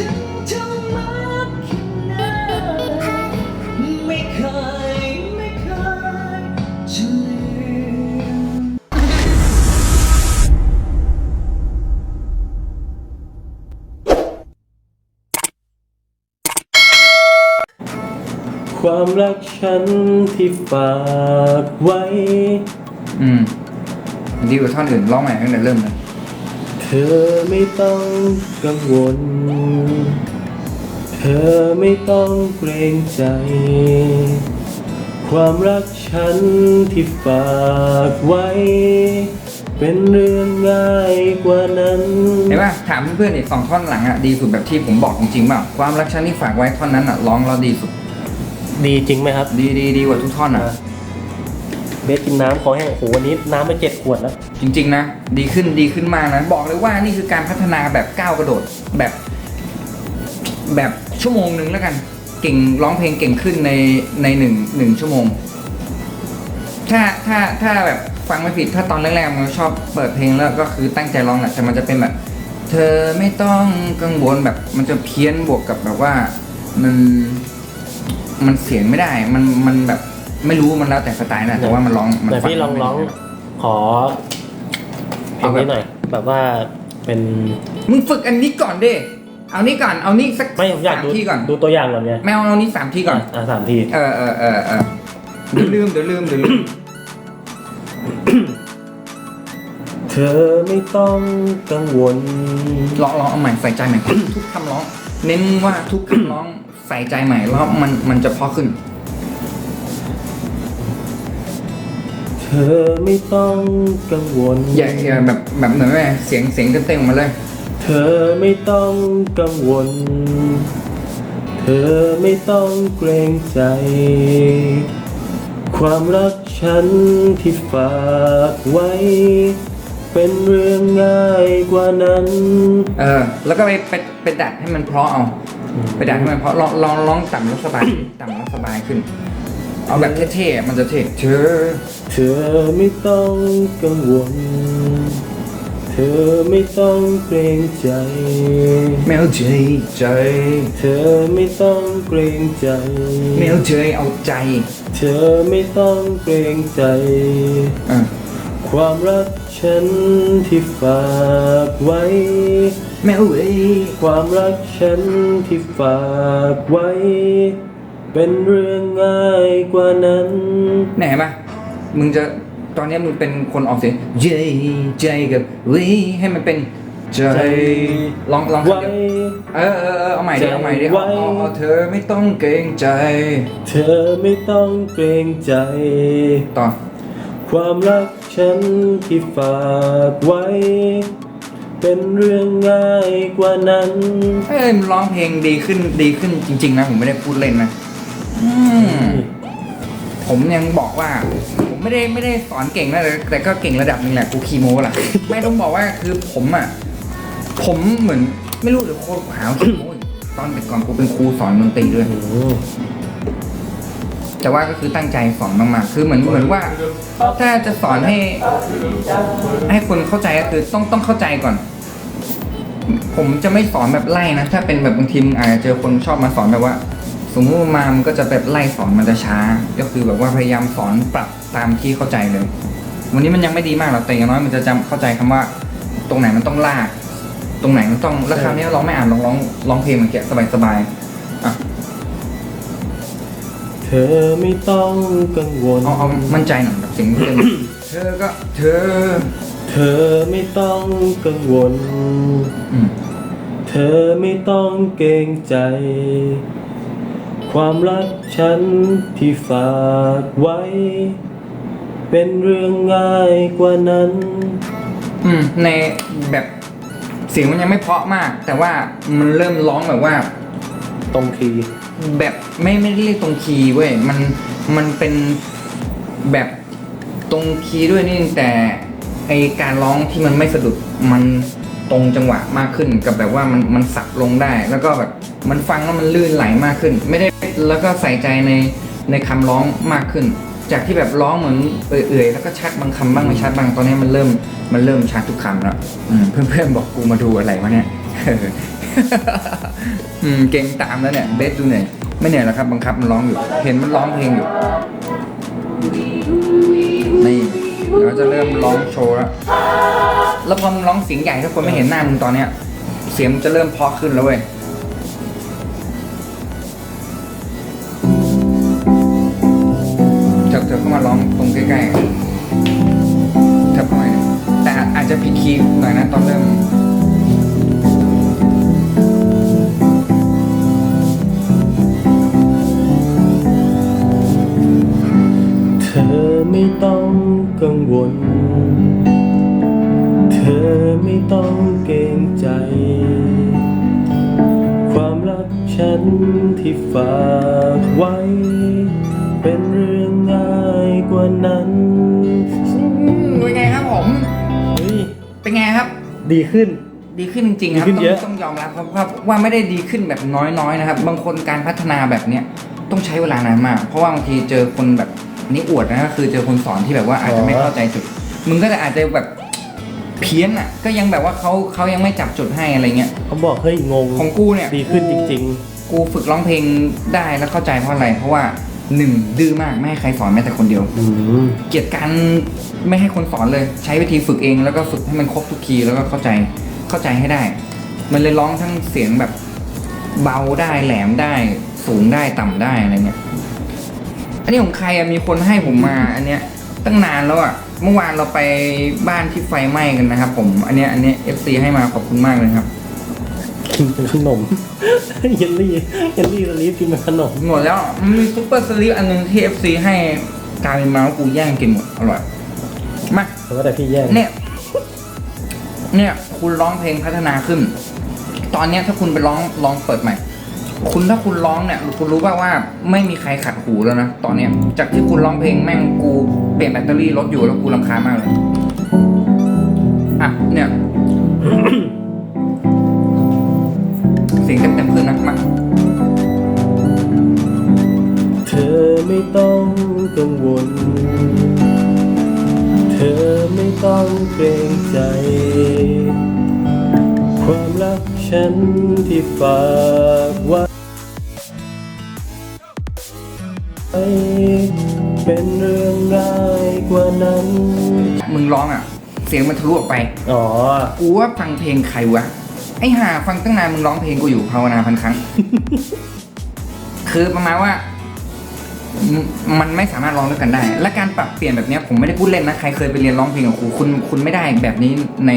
ฉันจะมาคิดนานไม่เคย ไม่เคยจะลืม ความรักฉันที่ฝากไว้ อืมดีกว่าท่อนอื่นร้องใหม่ตั้งแต่เริ่มเลย ธอไม่ต้องกังวล เธอไม่ต้องเกรงใจ ความรักฉันที่ฝากไว้ เป็นเรื่องง่ายกว่านั้นเห็นป่ะถามเพื่อนๆอีกสองท่อนหลังอะดีสุดแบบที่ผมบอกจริงๆเปล่าความรักฉันที่ฝากไว้ท่อนนั้นอะร้องแล้วดีสุด ดีจริงไหมครับ ดีดีดีกว่าทุกท่อนอะ เบสกินน้ำคอแห้งโอ้โหวันนี้น้ำไปเจ็ดขวดแล้ว จริงๆนะ ดีขึ้นดีขึ้นมากนะ บอกเลยว่านี่คือการพัฒนาแบบก้าวกระโดดแบบ แบบชั่วโมงหนึ่งแล้วกัน เก่งร้องเพลงเก่งขึ้นในในหนึ่งหนึ่งชั่วโมง ถ้าถ้าถ้าแบบฟังไม่ผิดถ้าตอนแรกๆมันชอบเปิดเพลงแล้วก็คือตั้งใจร้องแหละแต่มันจะเป็นแบบ เธอไม่ต้องกังวลแบบมันจะเพี้ยนบวกกับแบบว่ามันมันเสียงไม่ได้ มันมันแบบ ไม่รู้มันแล้วแต่สไตล์นะแต่ว่ามันร้องมันแต่ฟัพี่ลองไม่ร้องได้ขอเพลงนี้หน่อย แบบว่าเป็น มึงฝึกอันนี้ก่อนดิเอานี้ก่อนเอานี้สักไม่ผมอยากสามดูทีก่อนดูตัวอย่างก่อนไงไม่เอาเอานี้สามทีก่อน อะสามที เออเออเออเออเดี๋ยวลืมเดี๋ยวลืมเดี๋ยวลืม เธอไม่ต้องกังวล ร้องร้องเอาใหม่ใส่ใจใหม่ ทุกคำร้อง เน้นว่าทุกคำร้องใส่ใจใหม่แล้วมันมันจะเพอขึ้น เธอไม่ต้องกังวล อย่าอย่าแบบแบบเหมือนแม่เสียงเสียงเต็มๆออกมาเลย เธอไม่ต้องกังวล เธอไม่ต้องเกรงใจ ความรักฉันที่ฝากไว้ เป็นเรื่องง่ายกว่านั้น เออ แล้วก็ไปไปไปดัดให้มันเพราะเอา ไปดัดให้มันเพราะลองลองลองต่ำแล้วสบาย ต่ำแล้วสบายขึ้น เอาแบบเท่ๆมันจะเท่เธอ เธอไม่ต้องกังวล เธอไม่ต้องเกรงใจ แมวเจยใจ เธอไม่ต้องเกรงใจ แมวเจยเอาใจเธอไม่ต้องเกรงใจ อะความรักฉันที่ฝากไว้ แมวเอ้ย ความรักฉันที่ฝากไว้ เป็นเรื่องง่ายกว่านั้นไหนปะมึงจะตอนเนี้ยมึงเป็นคนออกเสียงเจยใจกับเว้ยให้มันเป็นใจใจลองลองไว้เออเออเออเอาใหม่ดิใจเอาใหม่ดิไว้เอาเอาเอาเธอไม่ต้องเกรงใจ เธอไม่ต้องเกรงใจ ต่อ ความรักฉันที่ฝากไว้ เป็นเรื่องง่ายกว่านั้น เอ้ยมึงร้องเพลงดีขึ้นดีขึ้นจริง ๆ นะ ผมไม่ได้พูดเล่นนะ อืมผมยังบอกว่า ผมไม่ได้ไม่ได้สอนเก่งนะแต่แต่ก็เก่งระดับหนึงแหละกูคีโมแหละไม่ต้องบอกว่าคือผมอะ ผมเหมือนไม่รู้หรือโคตรหาวคีโมอีกตอนแต่ก่อนกูเป็นครูสอนดนตรีด้วย แต่ว่าก็คือตั้งใจสอนมากๆ คือเหมือนเหมือนว่า ถ้าจะสอนให้ ให้คนเข้าใจก็คือต้องต้องเข้าใจก่อน ผมจะไม่สอนแบบไล่นะ ถ้าเป็นแบบบางทีมึงอาจจะเจอคนชอบมาสอนแบบว่า สมมติว่ามามันก็จะแบบไล่สอนมันจะช้า ก็คือแบบว่าพยายามสอนปรับตามที่เข้าใจเลย วันนี้มันยังไม่ดีมากหรอกแต่อย่างน้อยมันจะจำเข้าใจคำว่า ตรงไหนมันต้องลาก ตรงไหนมันต้องแล้วคราวนี้ร้องไม่อ่านลองร้องร้องเพลงมันเกี่ยสบายๆอะเธอไม่ต้องกังวลเอาเอามั่นใจหน่อยแบบเสียงเต็มเธอก็ เธอ เธอไม่ต้องกังวลอืมเธอไม่ต้องเกรงใจ ความรักฉันที่ฝากไว้ เป็นเรื่องง่ายกว่านั้น อืมในแบบเสียงมันยังไม่เพราะมาก แต่ว่ามันเริ่มร้องแบบว่า ตรงทีแบบไม่ไม่ได้เรียกตรงคีย์เว้ยมันมันเป็นแบบตรงคีย์ด้วยนี่แต่ไอการร้องที่มันไม่สะดุดมัน ตรงจังหวะมากขึ้นกับแบบว่ามันมันสับลงได้ แล้วก็แบบมันฟังแล้วมันลื่นไหลมากขึ้น ไม่ได้แล้วก็ใส่ใจในในคำร้องมากขึ้น จากที่แบบร้องเหมือนเอื่อยๆแล้วก็ชัดบางคำบ้างไม่ชัดบางตอนนี้มันเริ่มมันเริ่มชัดทุกคำแล้วเพื่อนๆบอกกูมาดูอะไรวะเนี่ยเก่งตามแล้วเนี่ยเบสดูหน่อยไม่เหนื่อยแล้วครับบังคับมันร้องอยู่ เห็นมันร้องเพลงอยู่นี่ เราจะเริ่มร้องโชว์แล้ว แล้วพอมึงร้องเสียงใหญ่ถ้าคนไม่เห็นหน้ามึงตอนเนี้ย เสียงมันจะเริ่มเพอขึ้นแล้วเว้ยเถิบเธอเข้ามาร้องตรงใกล้ๆเถิบเข้ามาหน่อยแต่อาจจะผิดคีย์หน่อยนะตอนเริ่ม กังวล เธอไม่ต้องเกรงใจ ความรักฉันที่ฝากไว้ เป็นเรื่องง่ายกว่านั้นเป็นไงครับผม เฮ้ยเป็นไงครับ ดีขึ้นดีขึ้นจริงๆครับดีขึ้นต้องเยอะต้องยอมรับครับครับว่าไม่ได้ดีขึ้นแบบน้อยๆนะครับ บางคนการพัฒนาแบบเนี้ยต้องใช้เวลานานมาก เพราะว่าบางทีเจอคนแบบอั นนี้อวดนะก็คือเจอคนสอนที่แบบว่าอาจจะไม่เข้าใจจุด มึงก็จะอาจจะแบบเพี้ยนอะ ก็ยังแบบว่าเขาเขายังไม่จับจุดให้อะไรเงี้ย เขาบอกเฮ้ยงงของกูเนี่ยดีขึ้นจริงกูฝึกร้องเพลงได้แล้วเข้าใจเพราะอะไร เพราะว่าหนึ่งดื้อมากไม่ให้ใครสอนแม้แต่คนเดียว ๆอืมเกลียดการไม่ให้คนสอนเลยใช้วิธีฝึกเองแล้วก็ฝึกให้มันครบทุกคีย์แล้วก็เข้าใจเข้าใจให้ได้ มันเลยร้องทั้งเสียงแบบเบาได้แหลมได้สูงได้ต่ำได้อะไรเงี้ย อันนี้ของใครอะมีคนให้ผมมาอันเนี้ยตั้งนานแล้วอะเมื่อวานเราไปบ้านที่ไฟไหม้กันนะครับ ผมอันเนี้ยอันเนี้ย FC ให้มาขอบคุณมากเลยครับกินเป็นขนม เยลลี่เยลลี่สลีฟกินเป็นขนมหมดแล้วมันมีซุปเปอร์สลิปอันหนึงที่ FC ให้กลายเป็นมาว่ากูแย่งกินหมดอร่อยมาแต่ว่าแต่พี่แย่งเนี่ย เนี่ย คุณร้องเพลงพัฒนาขึ้น ตอนเนี้ยถ้าคุณไปร้องลองเปิดใหม่ คุณถ้าคุณร้องเนี่ยคุณรู้ป่าว่าไม่มีใครขัดหูแล้วนะตอนเนี้ยจากที่คุณร้องเพลงแม่งกูเปลี่ยนแบตเตอรี่รถอยู่แล้วกูรำคาญมากเลยอะเนี่ยเสียงเต็มๆขึ้นนะมาเธอไม่ต้องกังวล เธอไม่ต้องเกรงใจ ความรัก ฉันที่ฝากไว้เป็นเรื่องง่ายกว่านั้น มึงร้องอะ เสียงมันทะลุออกไป อ๋อ กูว่าฟังเพลงใครวะ ไอ้ห่าฟังตั้งนานมึงร้องเพลงกูอยู่ภาวนาพันครั้ง คือประมาณว่าอื มันไม่สามารถร้องด้วยกันได้ และการปรับเปลี่ยนแบบนี้ผมไม่ได้พูดเล่นนะ ใครเคยไปเรียนร้องเพลงกับครูคุณคุณไม่ได้แบบนี้ใน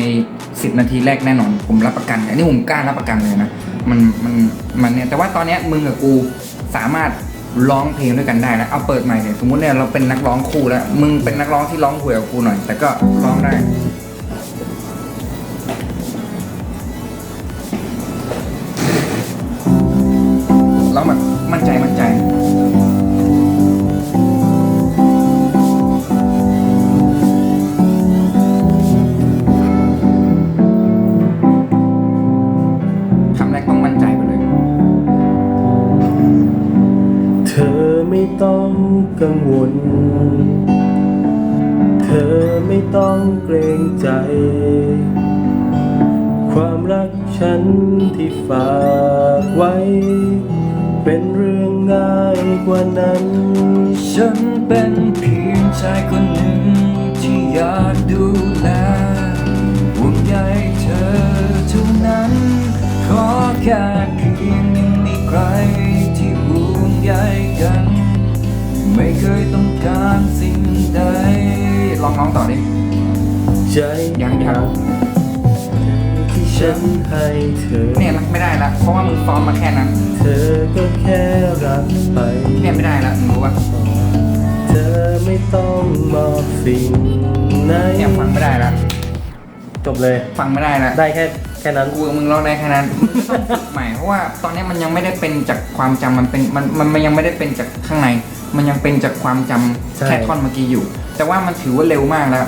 สิบนาทีแรกแน่นอน ผมรับประกันอันนี้ผมกล้ารับประกันเลยนะ มันมันมันเนี่ยแต่ว่าตอนนี้มึงกับกูสามารถร้องเพลงด้วยกันได้แล้วเอาเปิดใหม่เนี่ยสมมติเนี่ยเราเป็นนักร้องคู่แล้ว มึงเป็นนักร้องที่ร้องห่วยกับกูหน่อย แต่ก็ร้องได้ นั้น ฉันเป็นเพียงชายคนหนึ่งที่อยากดูแลห่วงใยเธอเท่านั้น ขอแค่เพียงยังมีใครที่ห่วงใยกัน ไม่เคยต้องการสิ่งใดลองร้องต่อดิใจยังยัง ฉันให้เธอ เนี่ยรักไม่ได้ละเพราะว่ามึงซ้อมมาแค่นั้นเธอก็แค่รักไป เนี่ยไม่ได้ละมึงรู้ป่ะเธอไม่ต้องมอบสิ่งไหนเนี่ยฟังไม่ได้ละจบเลย ฟังไม่ได้ละได้แค่แค่นั้นกูกับมึงร้องได้แค่นั้นมึงก็ต้องฝึกใหม่เพราะว่าตอนนี้มันยังไม่ได้เป็นจากความจำมันเป็นมันมันมันยังไม่ได้เป็นจากข้างใน มันยังเป็นจากความจำใช่ แค่ท่อนเมื่อกี้อยู่ แต่ว่ามันถือว่าเร็วมากแล้ว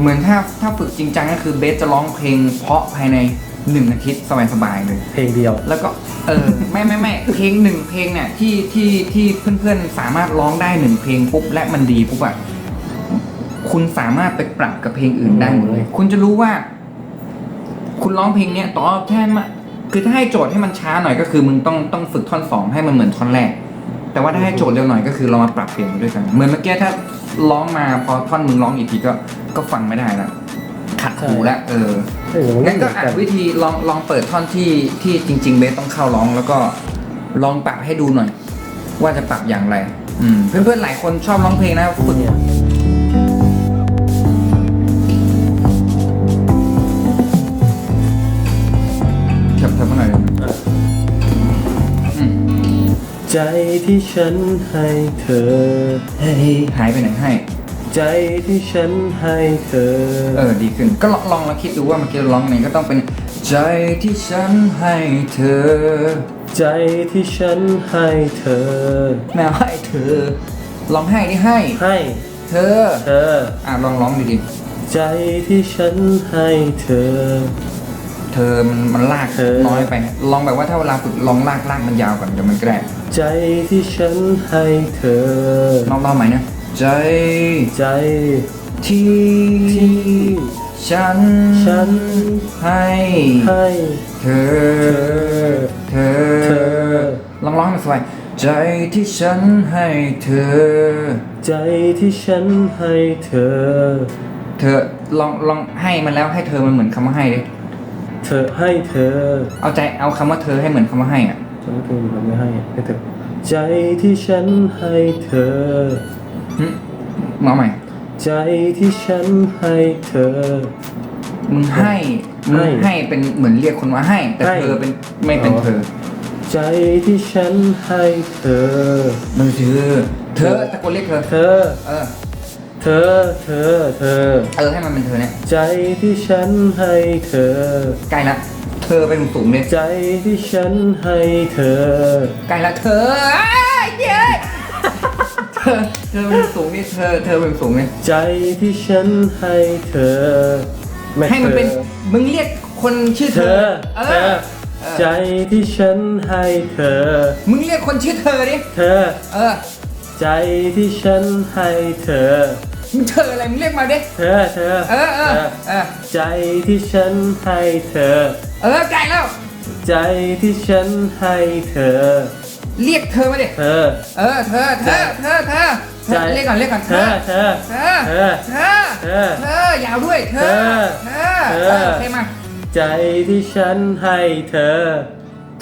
เหมือนถ้าถ้าฝึกจริงจังก็คือเบสจะร้องเพลงเพราะภายในหนึ่งอาทิตย์สบายๆเลย เพลงเดียว แล้วก็เออไม่ไม่ไม่เพลงหนึ่งเพลงเนี่ยที่ที่ที่เพื่อนๆสามารถร้องได้หนึ่งเพลงปุ๊บและมันดีปุ๊บอะคุณสามารถไปปรับกับเพลงอื่นได้หมดเลย คุณจะรู้ว่า คุณร้องเพลงเนี้ยตอบแทนมาคือถ้าให้โจทย์ให้มันช้าหน่อยก็คือ มึงต้องต้องฝึกท่อนสองให้มันเหมือนท่อนแรก แต่ว่าถ้าให้โจทย์เร็วหน่อยก็คือเรามาปรับเปลี่ยนไปด้วยกัน เหมือนเมื่อกี้ถ้า ร้องมาพอท่อนมึงร้องอีกทีก็ก็ฟังไม่ได้ละขัดหูละเออเออมันงั้นก็เหมือ่าอนนวิธีลองลองเปิดท่อนที่ที่จริง ๆเบสต้องเข้าร้องแล้วก็ลองปรับให้ดูหน่อย ว่าจะปรับอย่างไร อืมเพื่อนๆหลายคนชอบร้องเพลงนะฝึก ใจที่ฉันให้เธอเฮ้ยหายไปไหนให้ ใจที่ฉันให้เธอ เออดีขึ้น ก็ลองลองแล้วคิดดูว่าเมื่อกี้เราร้องไงก็ต้องเป็น ใจที่ฉันให้เธอ ใจที่ฉันให้เธอ แมวให้เธอร้องให้ดิให้ ให้เธอ เธอ อะลองร้องดีดิใจที่ฉันให้เธอ เธอมันมันลากเธอน้อยไป ลองแบบว่าถ้าเวลาฝึกลองลากลากมันยาวก่อนเดี๋ยวมันแกรกใจที่ฉันให้เธอ ลองลองใหม่นะใจใจที่ที่ ฉันฉัน ให้ให้เธอ เธอ เธอ ลองร้องให้มันสบายใจที่ฉันให้เธอ ใจที่ฉันให้เธอ เธอลองลองให้มันแล้วให้เธอมันเหมือนคำว่าให้ดิ เธอให้เธอเอาใจเอาคำว่าเธอให้เหมือนคำว่าให้อะฉันก็ทำไม่ให้ให้เธอใจที่ฉันให้เธอ หึมาใหม่ ใจที่ฉันให้เธอ มึงให้มึงให้ให้เป็นเหมือนเรียกคนว่าให้ แต่ให้ เธอเป็นไม่เป็นอ๋อเธอ ใจที่ฉันให้เธอ มันคือเธอตะโกนเรียกเธอ เธอ เออเธอ เธอ เธอ เออให้มันเป็นเธอเนี่ย ใจที่ฉันให้เธอ ใกล้ละ เธอเป็นสูงๆเลยใจที่ฉันให้เธอ ใกล้ละเธออ้ายเย้เธอเธอเป็นสูงนี่เธอ เธอเป็นสูงเนี่ยใจที่ฉันให้เธอไให้มันเป็นธอมึงเรียกคนชื่อเธเธอ อ เอเธออใจที่ฉันให้เธอ มึงเรียกคนชื่อเธอดิเธอ เออ ใจที่ฉันให้เธอ มึงเธออะไรมึงเรียกมาดิเธอเธอเออเออเออใจที่ฉันให้เธอ เออใกล้แล้ว ใจที่ฉันให้เธอ เรียกเธอมาดิเธอ เออเธอเธอเธอเธอเธใจอเรียกก่อนเรียกก่อนเธอเธอเธอเธอเธอเธอเธอยาวด้วยเธอเธอเธอเออใครมาใจที่ฉันให้เธอ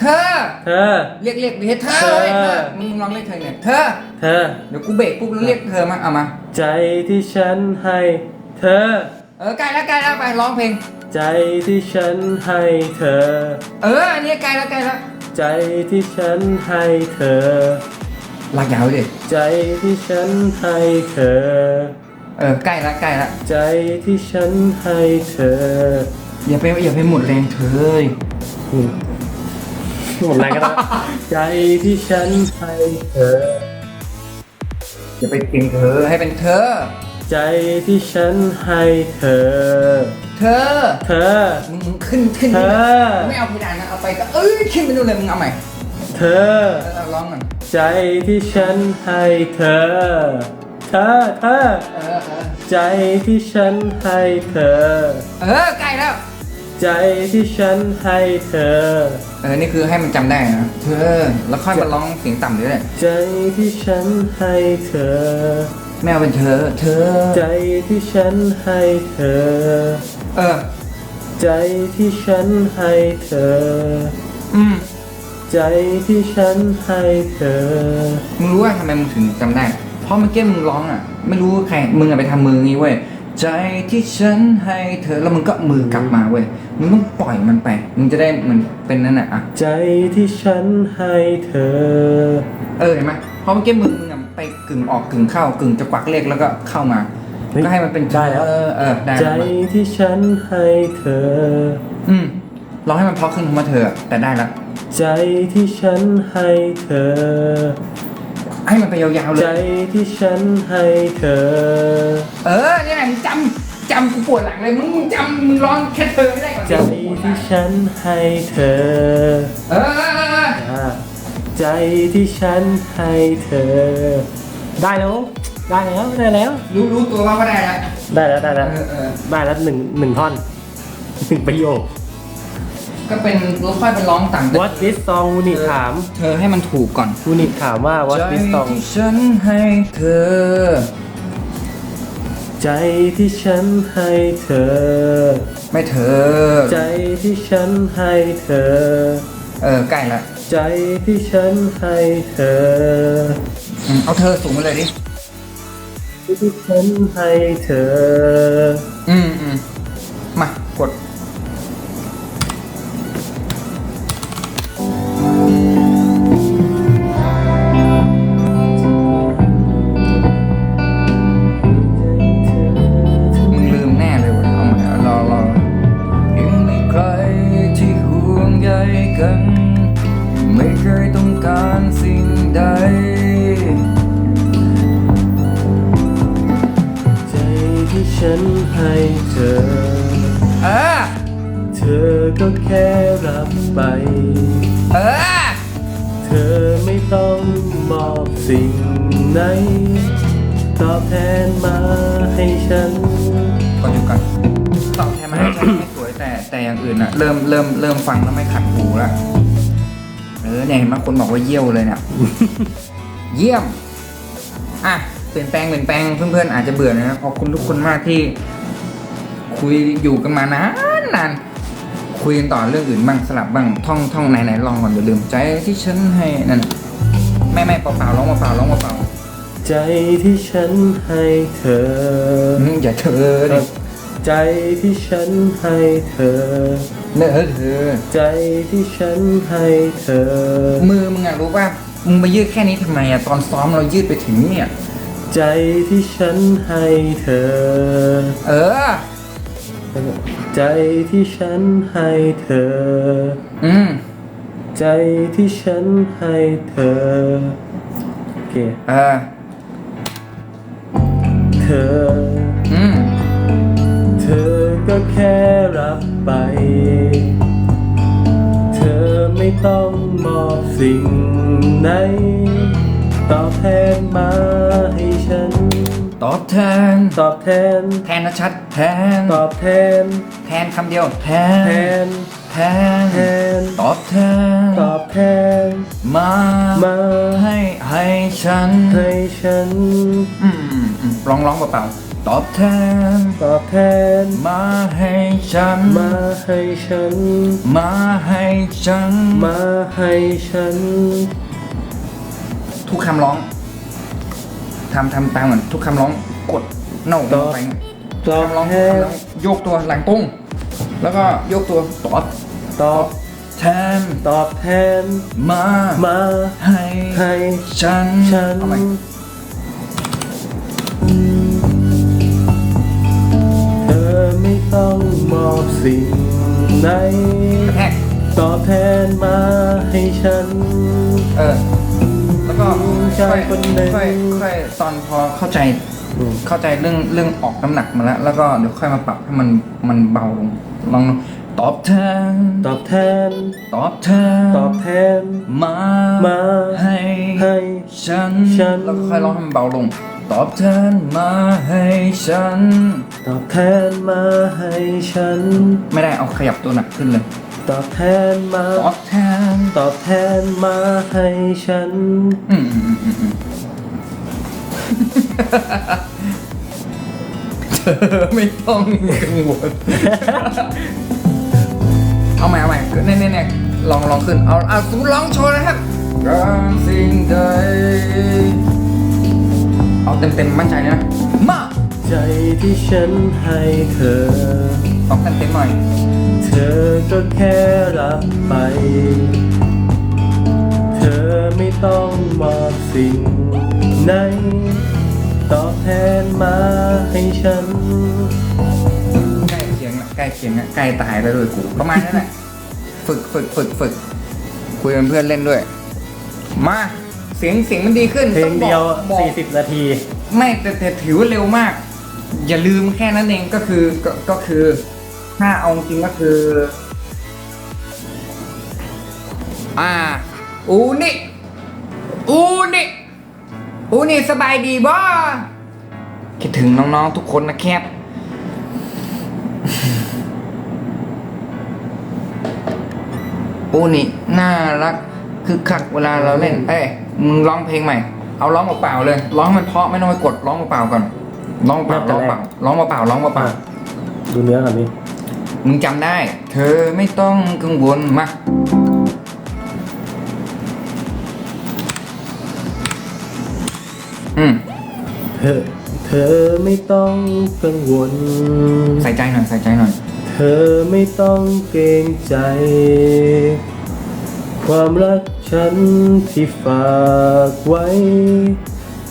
เธอ เธอ เรียกเรียกดิเธอเธอเรียกเธอมึงลองเรียกเธอเนี่ยเธอ เธอ เดี๋ยวกูเบรกปุ๊บแล้วเรียกเธอมาเอามา ใจที่ฉันให้ เธอ เออใกล้แล้วใกล้แล้วไปร้องเพลง ใจที่ฉันให้เธอ เอออันนี้ใกล้แล้วใกล้แล้วใจที่ฉันให้เธอลากยาวดิใจที่ฉันให้เธอ เออใกล้แล้วใกล้แล้วใจที่ฉันให้เธอ อย่าไปอย่าไปหมดแรงเธอ เลยอืมหมดแรงกันแล้วใจที่ฉันให้เธอ อย่าไปเก่งเธอให้เป็นเธอ ใจที่ฉันให้เธอ เธอ เธอ มึงมึงขึ้นขึ้นเธนี่อนะไม่เอาเพดานนะเอาไปก็เอ้ยขึ้นไปนู่นเลยมึงเอาใหม่ เธอเออร้องก่อนใจที่ฉันให้เธอ เธอ เธอ เออเออใจที่ฉันให้เธอ เออใกล้แล้ว ใจที่ฉันให้เธอ เออ นี่คือให้มันจำได้นะเธอ แล้วค่อยมาร้องเสียงต่ำด้วยแหละใจที่ฉันให้เธอไม่เอาเป็นเธอ เธอ ใจที่ฉันให้เธอ เออ ใจที่ฉันให้เธอ อืม ใจที่ฉันให้เธอ มึงรู้ว่าทำไมมึงถึงจำได้ เพราะเมื่อกี้มึงร้องอะ ไม่รู้ใคร มึงอะไปทำมืองี้เว้ย ใจที่ฉันให้เธอ แล้วมึงก็มือกลับมาเว้ย มึงต้องปล่อยมันไป มึงจะได้เหมือนเป็นนั่นน่ะอะ ใจที่ฉันให้เธอ เออเห็นไหมเพราะเมื่อกี้มึงมึงอะไปกึ่งออกกึ่งเข้ากึ่งจะกวักเลขแล้วก็เข้ามา เฮ้ยก็ให้มันเป็นได้แล้ว เออเออได้ใจแล้วมาที่ฉันให้เธอ อืมร้องให้มันเพราะขึ้นคำว่าเธออะแต่ได้ละใจที่ฉันให้เธอ ให้มันไปยาวๆเลใจย ที่ฉันให้เธอ เออเนี่ยนะมึงจำ จำกูปวดหลังเลยมึงมึงจำมึงร้องแค่เธอไม่ได้ก่อนใจที่ฉันให้เธอเออเออเออเอออ่าใจที่ฉันให้เธอ ได้แล้วได้แล้วได้แล้ว รู้รู้ตัวว่าก็ได้ละได้แล้วได้แล้วอเออได้แล้วหนึ่งหนึ่งท่อนหนึ่งประโยค ก็เป็นค่อยเป็นร้องต่าง What this song วูนิถามเธอให้มันถูกก่อนวูนิถามว่า What this song ที่ฉันให้เธอ ใจที่ฉันให้เธอ ไม่เธอ ใจที่ฉันให้เธอ เออใกล้ละใจที่ฉันให้เธอ อืมเอาเธอสูงไปเลยดิ ที่ฉันให้เธอ อืมอืมมากด ก็แค่รับไป เออ เธอไม่ต้องมอบสิ่งไหนตอบแทนมาให้ฉันก่อนอยู่กันตอบแทนมาให้ฉันไม่สวยแต่แต่อย่างอื่นอะเริ่มเริ่มเริ่มฟังแล้วไม่ขัดหูละเออเนี่ยเห็นไหมคนบอกว่าเยี่ยวเลยเนี่ยเยี่ยมอะเปลี่ยนแปลงเปลี่ยนแปลงเพื่อนๆอาจจะเบื่อนะครับขอบคุณทุกคนมากที่ คุยอยู่กันมานานนาน คุยกันต่อเรื่องอื่นบ้างสลับบ้างท่องท่องไหนไหนลองก่อนเดี๋ยวลืมใจที่ฉันให้นั่นไม่ไม่เปล่าๆร้องเปล่าๆร้องเปล่าใจที่ฉันให้เธอๆอืมอย่าเธอดิใจที่ฉันให้เธอเนอะเธอ ใจที่ฉันให้เธอ มือมึงอะรู้ป่ะมึงมายืดแค่นี้ทำไมอะตอนซ้อมเรายืดไปถึงเนี่ย ใจที่ฉันให้เธอ เออ ใจที่ฉันให้เธอ อืมใจที่ฉันให้เธอ โอเคเออเธอ อืมเธอก็แค่รับไป เธอไม่ต้องมอบสิ่งไหนตอบแทนมาให้ฉัน ตอบแทน ตอบแทน แทนนะชัด แทน ตอบแทน แทนคำเดียว แทแทน น แทน แทน ตอบแทน ตอบแทน มา มาให้ให้ฉัน ให้ฉัน อืมอืมอืมร้องร้องเปล่าๆตอบแทน ตอบแทน มาให้ฉัน มาให้ฉัน มาให้ฉัน มาให้ฉัน ทุกคำร้องทำทำตามเหมือนทุกคำร้องกดโน่ลงไปตอบคำร้องแท คำนร้องโยกตัวหลังตุ้ง แล้วก็โยกตัวตอบตอบแทนตอบแทนมามาให้ให้ฉันฉันเอาใหม่เธอไม่ต้องมอบสิ่งไหนกระแทกตอบแทนมาให้ฉัน เออ แล้วก็ชายคนหนึ่งค่อยค่อยตอนพอเข้าใจอืม เข้าใจเรื่องเรื่องออกน้ำหนักมาแล้ว แล้วก็เดี๋ยวค่อยมาปรับให้มันมันเบาลงลองตอบแทน ตอบแทน ตอบแทน ตอบแทน มา มาให้ให้ฉันฉันแล้วก็ค่อยร้องให้มันเบาลง ตอบแทนมาให้ฉัน ตอบแทนมาให้ฉัน ไม่ได้เอาขยับตัวหนักขึ้นเลย ตอบแทนมา ตอบแทน ตอบแทนมาให้ฉัน อืมอืมอืมอืมอืม เธอไม่ต้องกังวลเอาใหม่เอาใหม่เน่เน่เน่ลองลองขึ้น เอาเอาสูลองโชว์นะครับการสิ่งใดเอาเต็มเต็มๆมั่นใจนะมาใจที่ฉันให้เธอต้องเต็มเต็มๆหน่อย เธอก็แค่รับไป เธอไม่ต้องมอบสิ่ง ไหน ตอบแทนมาให้ฉัน ใกล้เคียงละใกล้เคียงละใกล้ตายแล้วด้วยกูประมาณนั้นแหละฝึกฝึกฝึกฝึกคุยกับเพื่อนเล่นด้วย มาเสียงเสียงมันดีขึ้นเพลงเดียว ต้องบอกบอก40 นาที ไม่แต่แต่ถือว่าเร็วมาก อย่าลืมแค่นั้นเองก็คือก็ก็คือ ถ้าเอาจริงก็คือ อ่าอูนี่อูนี่ อูนี่สบายดีบ่คิดถึงน้องๆทุกคนนะครับปูนี่น่ารักคือคักเวลาเราเล่น เอ้ยมึงร้องเพลงใหม่ เอาร้องเปล่าๆเลย ร้องมันเพราะไม่ต้องไปกดร้องเปล่าๆก่อน ร้องเปล่าร้องเปล่าร้องเปล่าร้องเปล่าดูเนื้อก่อนนี่มึงจำได้ เธอไม่ต้องกังวลมา ธอ เธอไม่ต้องกังวล ใส่ใจหน่อยใส่ใจหน่อย เธอไม่ต้องเกรงใจ ความรักฉันที่ฝากไว้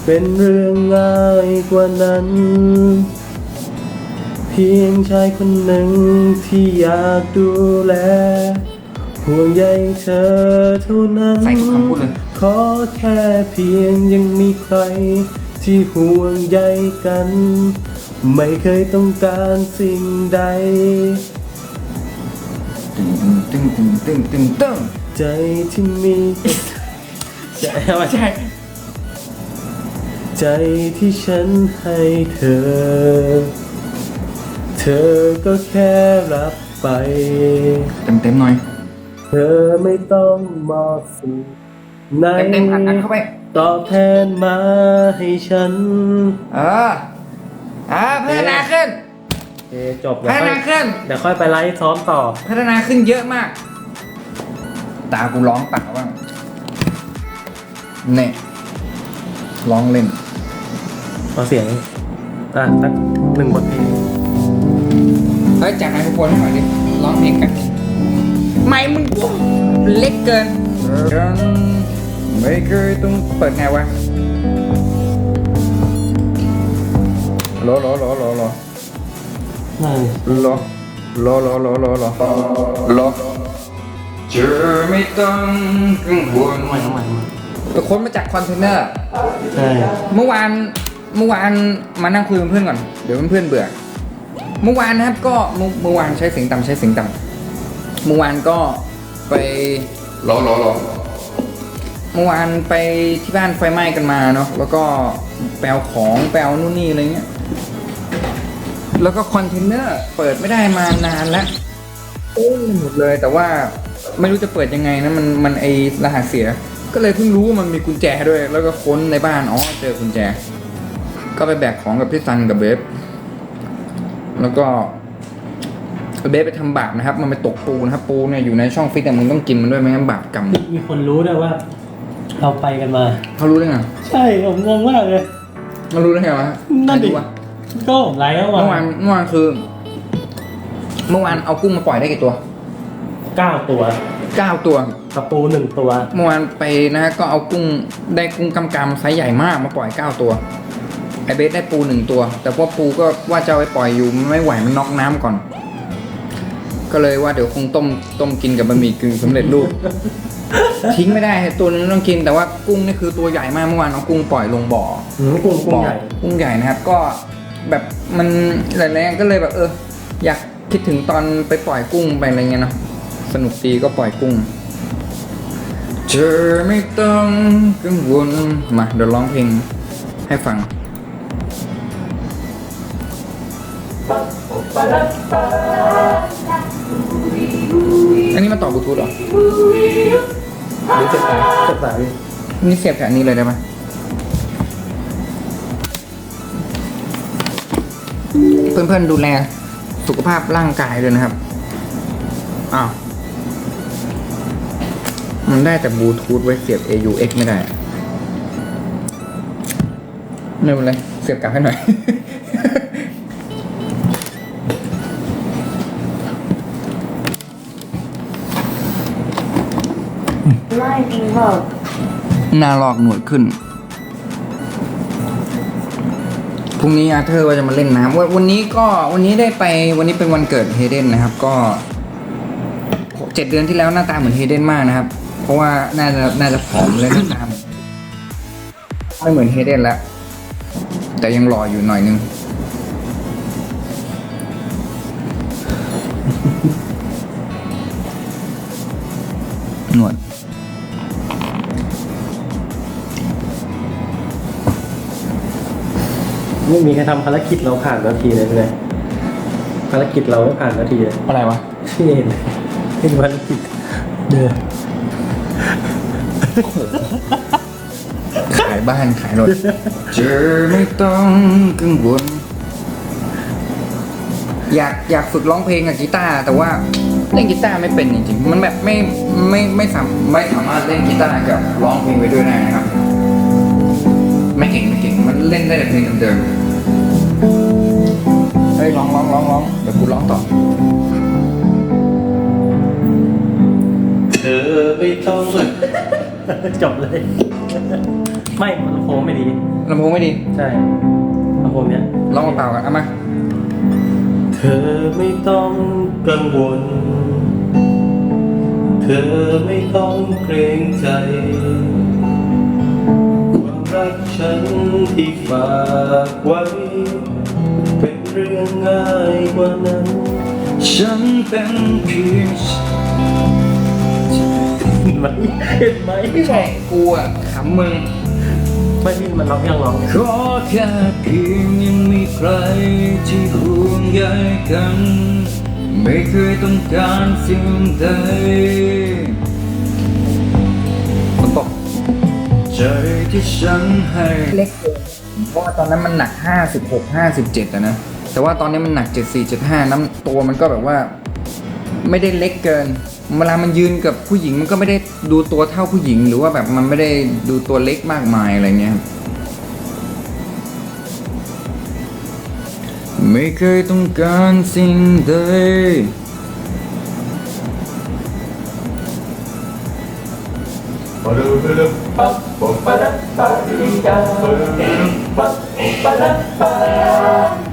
เป็นเรื่องง่ายกว่านั้น เพียงชายคนหนึ่งที่อยากดูแล ห่วงใยเธอเท่านั้น ใส่ทุกคำพูดเลย ขอแค่เพียงยังมีใคร ที่ห่วงใยกัน ไม่เคยต้องการสิ่งใด ตึงตึงตึงตึงตึงตึงใจที่มีใจเอามาใช่ใจที่ฉันให้เธอ เธอก็แค่รับไป เต็มเต็มๆหน่อย เธอไม่ต้องมอบสิ่งไหน เต็มเต็มๆอัดอัดเข้าไป ตอบแทนมาให้ฉัน เอออ่าพัฒนาขึ้น โอเคจบพัเดี๋ยวฒค่อนายขึ้น เดี๋ยวค่อยไปไลฟ์ซ้อมต่อ พัฒนาขึ้นเยอะมาก ตากูร้องเปล่าบ้างเนี่ยร้องเล่น เอาเสียง อะสักหนึ่งบทเพลงเฮ้ยจากไมโครโฟนให้หน่อยดิร้องเพลงกัน ไม่มึงเล็กเกิน ไม่เคยต้องเปิดไงวะรอรอรอรอรอนั่นรอรอรอรอรอรอรอเจอไม่ต้องกังวลใหม่ใหม่ใหม่ไปค้นมาจากคอนเทนเนอร์ใช่เมื่อวานเมื่อวานมานั่งคุยกับเพื่อนก่อนเดี๋ยวเพื่อนๆเบื่อเมื่อวานนะครับก็เมื่อเมื่อวานใช้เสียงต่ำใช้เสียงต่ำเมื่อวานก็ไปรอรอรอ เมื่อวานไปที่บ้านไฟไหม้กันมาเนาะแล้วก็แปลของแปลนู่นนี่อะไรเงี้ยแล้วก็คอนเทนเนอร์เปิดไม่ได้มานานแล้วโอ้หมดเลยแต่ว่าไม่รู้จะเปิดยังไงนะมันมันไอรหัสเสีย ก็เลยเพิ่งรู้ว่ามันมีกุญแจด้วย แล้วก็ค้นในบ้านอ๋อเจอกุญแจ ก็ไปแบกของกับพี่ซันกับเบฟแล้วก็เบฟไปทำบาปนะครับ มันไปตกปูนะครับปูเนี่ยอยู่ในช่องฟิตแต่มึงต้องกินมันด้วยไม่งั้นบาปกรรมมีคนรู้ด้วยว่า เราไปกันมา เขารู้ได้ไงใช่ผมงงมากเลย เขารู้ได้ไงวะนั่นดิ ใครรู้วะก็ผมไลฟ์เข้าเมื่อวามานเมื่อวานคือ เมื่อวานเอากุ้งมาปล่อยได้กี่ตัวเก้าตัวเก้าตัว กระปูหนึ่งตัว เมื่อวานไปนะฮะก็เอากุ้งได้กุ้งกำกำไซส์ใหญ่มากมาปล่อยเก้าตัว ไอเบสได้ปูหนึ่งตัว แต่พวกปูก็ว่าจะเอาไปปล่อยอยู่มันไม่ไหวมันน็อกน้ำก่อน ก็เลยว่าเดี๋ยวคงต้มต้มกินกับบะหมี่กึ่งสำเร็จรูป ทิ้งไม่ได้ตัวนึงต้องกินแต่ว่ากุ้งนี่คือตัวใหญ่มากเมื่อวานเอากุ้งปล่อยลงบ่อหืมกุ้งกุ้งใหญ่กุ้งใหญ่นะครับ ก็แบบมันหลายๆอย่างก็เลยแบบเออ อยากคิดถึงตอนไปปล่อยกุ้งไปอะไรเงี้ยเนาะสนุกดีก็ปล่อยกุ้งเธอไม่ต้องกังวลมาเดี๋ยวร้องเพลงให้ฟัง อันนี้มาต่อบลูทูธเหรอ หรือเจ็บสายเจ็บสายนี่เสียบกับอันนี้เลยได้ไหมเพื่อนๆดูแลสุขภาพร่างกายด้วยนะครับ อ้าว มันได้แต่บลูทูธไว้เสียบ AUX ไม่ได้ ไม่เป็นไร เสียบกลับให้หน่อย ล่จริงเปล่าหน้าลอกหนวดขึ้น พรุ่งนี้อาเธอร์ว่าจะมาเล่นน้ำวันวันนี้ก็วันนี้ได้ไปวันนี้เป็นวันเกิดเฮเดนนะครับ ก็เจ็ดเดือนที่แล้วหน้าตาเหมือนเฮเดนมากนะครับ เพราะว่าน่าจะน่าจะผอมเลยหน้าตาไม่เหมือนเฮเดนแล้ว แต่ยังหล่ออยู่หน่อยนึงหนวด ไม่มีใครทำภารกิจเราผ่านนาทีเลยเลยภารกิจเราไม่ผ่านนาทีเลยอะไรวะที่เห็นเป็นภารกิจเด้อขายบ้านขายรถเจอไม่ต้องกังวลอยากอยากฝึกร้องเพลงกับกีตาร์แต่ว่าเล่นกีตาร์ไม่เป็นจริงๆมันแบบไม่ไม่ไม่สามไม่สามารถเล่นกีตาร์กับร้องเพลงไปด้วยได้นะครับ ไม่เก่งไม่เก่งมันเล่นได้แต่เพลงเดิมๆเฮ้ยร้องร้องร้องร้องเดี๋ยวกูร้องต่อเธอไม่ต้อง จบเลย ไม่ลำโพงไม่ดี ลำโพงไม่ดี ใช่ลำโพงเนี้ยร้องเปล่าๆกันเอามาเธอไม่ต้องกังวล เธอไม่ต้องเกรงใจ ความรักฉันที่ฝากไว้ เป็นเรื่องง่ายกว่านั้น ฉันเป็นเพียงเห็นไหมเห็นไหมไม่ใช่กูอะขำมึงไม่พี่มันร้องยังร้องเนี่ยขอแค่เพียงยังมีใครที่ห่วงใยกัน ไม่เคยต้องการสิ่งใดฝนตกใจที่ฉันให้เล็กเกินเพราะว่าตอนนั้นมันหนัก 56 57อะนะ แต่ว่าตอนนี้มันหนัก 74.5 น้ำตัวมันก็แบบว่า ไม่ได้เล็กเกิน เวลามันยืนกับผู้หญิงมันก็ไม่ได้ดูตัวเท่าผู้หญิง หรือว่าแบบมันไม่ได้ดูตัวเล็กมากมายอะไรเงี้ยครับไม่เคยต้องการสิ่งใดฉัน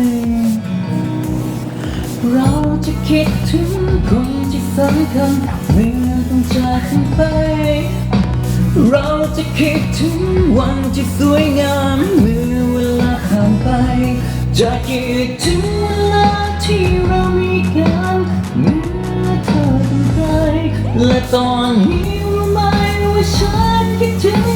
คิดถึงคนที่สำคัญเมื่อต้องจากฉันไป เราจะคิดถึงวันที่สวยงามเมื่อเวลาผ่านไป จะคิดถึงเวลาที่เรามีกันเมื่อเธอเป็นใครและตอนนี้รู้ไหมว่าฉันคิดถึง